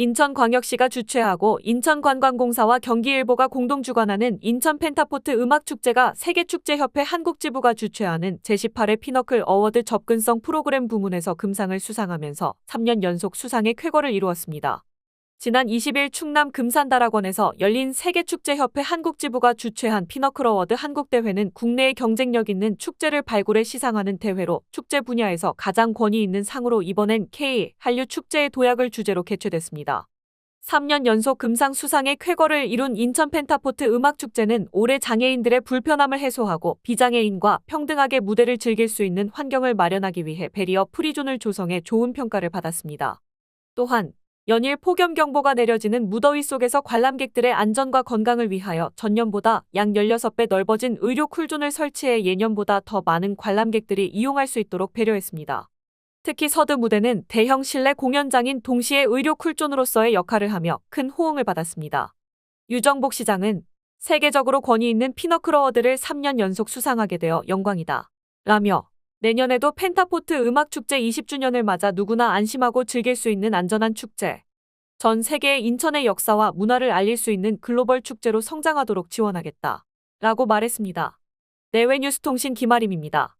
인천광역시가 주최하고 인천관광공사와 경기일보가 공동 주관하는 인천 펜타포트 음악축제가 세계축제협회 한국지부가 주최하는 제18회 피너클 어워드 접근성 프로그램 부문에서 금상을 수상하면서 3년 연속 수상의 쾌거를 이루었습니다. 지난 20일 충남 금산다락원에서 열린 세계축제협회 한국지부가 주최한 피너클 어워드 한국대회는 국내의 경쟁력 있는 축제를 발굴해 시상하는 대회로 축제 분야에서 가장 권위 있는 상으로 이번엔 K 한류 축제의 도약을 주제로 개최됐습니다. 3년 연속 금상 수상의 쾌거를 이룬 인천 펜타포트 음악축제는 올해 장애인들의 불편함을 해소하고 비장애인과 평등하게 무대를 즐길 수 있는 환경을 마련하기 위해 베리어 프리존을 조성해 좋은 평가를 받았습니다. 또한 연일 폭염 경보가 내려지는 무더위 속에서 관람객들의 안전과 건강을 위하여 전년보다 약 16배 넓어진 의료 쿨존을 설치해 예년보다 더 많은 관람객들이 이용할 수 있도록 배려했습니다. 특히 서드 무대는 대형 실내 공연장인 동시에 의료 쿨존으로서의 역할을 하며 큰 호응을 받았습니다. 유정복 시장은 세계적으로 권위 있는 피너클 어워드를 3년 연속 수상하게 되어 영광이다. 라며 내년에도 펜타포트 음악축제 20주년을 맞아 누구나 안심하고 즐길 수 있는 안전한 축제. 전 세계의 인천의 역사와 문화를 알릴 수 있는 글로벌 축제로 성장하도록 지원하겠다. 라고 말했습니다. 내외뉴스통신 김아림입니다.